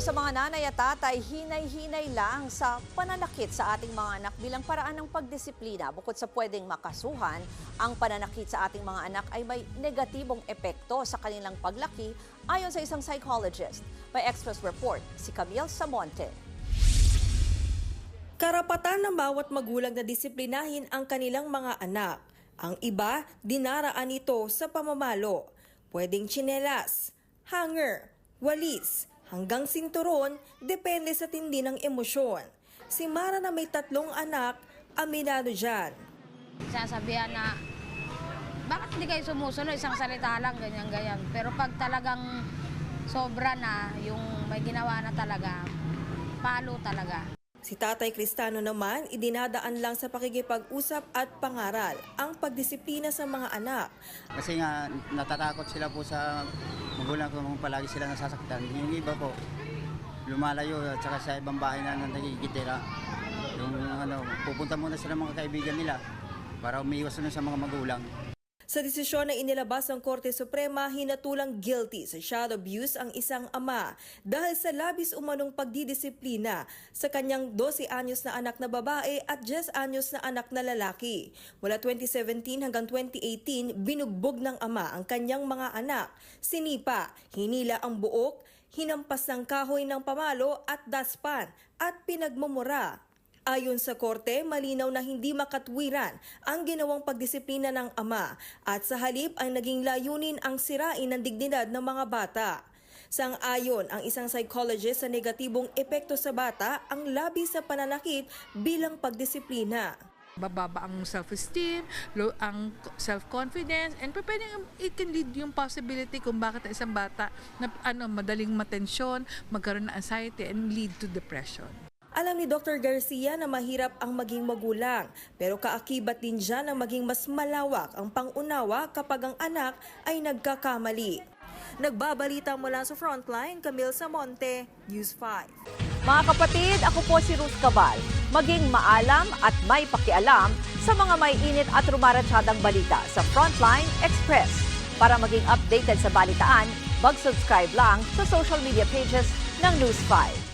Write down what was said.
sa mga nanay at tatay, hinay-hinay lang sa pananakit sa ating mga anak bilang paraan ng pagdisiplina. Bukod sa pwedeng makasuhan, ang pananakit sa ating mga anak ay may negatibong epekto sa kanilang paglaki ayon sa isang psychologist. May Express Report, si Camille Samonte. Karapatan ng bawat magulang na disiplinahin ang kanilang mga anak. Ang iba, dinaraan ito sa pamamalo. Pwedeng tsinelas, hanger, walis, hanggang sinturon, depende sa tindi ng emosyon. Si Mara na may tatlong anak, aminado dyan. sasabihan na, bakit hindi kayo sumusunod? Isang salita lang, ganyan-ganyan. Pero pag talagang sobra na, yung may ginawa na talaga, palo talaga. Si Tatay Cristano naman, idinadaan lang sa pakikipag-usap at pangaral ang pagdisiplina sa mga anak. Kasi nga natatakot sila po sa magulang kung palagi sila nasasaktan. Yung iba po, lumalayo at saka sa ibang bahay na nagigitira. Yung ano, pupunta muna sila mga kaibigan nila para umiwas na sa mga magulang. Sa desisyon na inilabas ng Korte Suprema, hinatulang guilty sa child abuse ang isang ama dahil sa labis umanong pagdidisiplina sa kanyang 12 anyos na anak na babae at 10 anyos na anak na lalaki. Mula 2017 hanggang 2018, binugbog ng ama ang kanyang mga anak. Sinipa, hinila ang buok, hinampas ng kahoy ng pamalo at daspan at pinagmumura. Ayon sa korte, malinaw na hindi makatwiran ang ginawang pagdisiplina ng ama at sa halip ang naging layunin ang sirain ng dignidad ng mga bata. Sang-ayon ang isang psychologist sa negatibong epekto sa bata ang labi sa pananakit bilang pagdisiplina. bababa ang self-esteem, low ang self-confidence, and pwedeng it can lead yung possibility kung bakit ang isang bata na ano, madaling matensyon, magkaroon ng anxiety, and lead to depression. Alam ni Dr. Garcia na mahirap ang maging magulang, pero kaakibat din dyan ang maging mas malawak ang pangunawa kapag ang anak ay nagkakamali. Nagbabalita mula sa Frontline, Camille Samonte, News 5. Mga kapatid, ako po si Ruth Cabal. Maging maalam at may pakialam sa mga may init at rumaratsyadang balita sa Frontline Express. Para maging updated sa balitaan, mag-subscribe lang sa social media pages ng News 5.